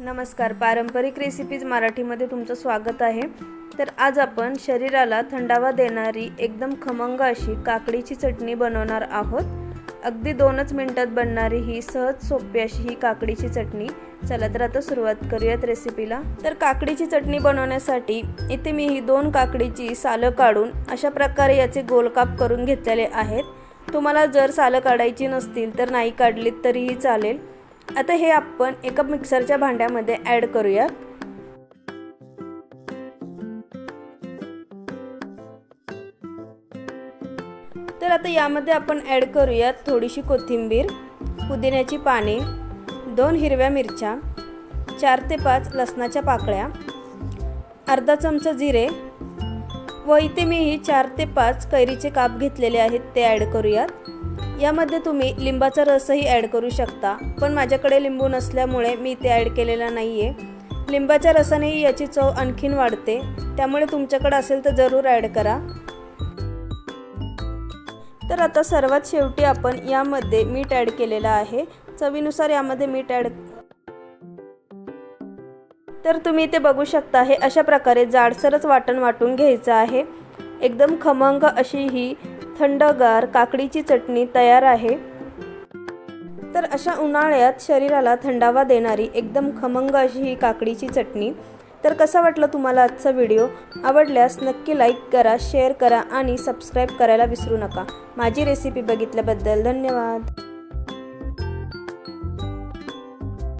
नमस्कार. पारंपरिक रेसिपीज मराठीमध्ये तुमचं स्वागत आहे. तर आज आपण शरीराला थंडावा देणारी एकदम खमंग अशी काकडीची चटणी बनवणार आहोत. अगदी दोनच मिनटात बनणारी ही सहज सोपी अशी ही काकडीची चटणी. चला तर आता सुरुवात करूयात रेसिपीला तर काकडीची चटणी बनवण्यासाठी इथे मी ही दोन काकडीची सालं काढून अशा प्रकारे याचे गोलकाप करून घेतलेले आहेत. तुम्हाला जर सालं काढायची नसतील तर नाही काढलीत तरीही चालेल. आता हे आपण एका मिक्सरच्या भांड्यामध्ये ॲड करूयात. तर आता यामध्ये आपण ॲड करूयात थोडीशी कोथिंबीर पुदिन्याची पाने दोन हिरव्या मिरच्या चार ते पाच लसणाच्या पाकळ्या अर्धा चमचा जिरे व इथे मी ही चार ते पाच कैरीचे काप घेतलेले आहेत ते ॲड करूयात. यामध्ये तुम्ही लिंबाचा रसही ॲड करू शकता पण माझ्याकडे लिंबू नसल्यामुळे मी ते ॲड केलेला नाही आहे लिंबाच्या रसानेही याची चव आणखीन वाढते त्यामुळे तुमच्याकडे असेल तर जरूर ॲड करा. तर आता सर्वात शेवटी आपण यामध्ये मीठ ॲड केलेलं आहे. चवीनुसार यामध्ये मीठ ॲड तर तुम्ही ते बघू शकता हे अशा प्रकारे जाडसरच वाटण वाटून घ्यायचं आहे. एकदम खमंग अशी ही थंडगार काकडीची चटणी तयार आहे. तर अशा उन्हाळ्यात शरीराला थंडावा देणारी एकदम खमंग अशी ही काकडीची चटणी. तर कसा वाटला तुम्हाला आजचा व्हिडिओ? आवडल्यास नक्की लाईक करा शेअर करा आणि सबस्क्राईब करायला विसरू नका. माझी रेसिपी बघितल्याबद्दल धन्यवाद.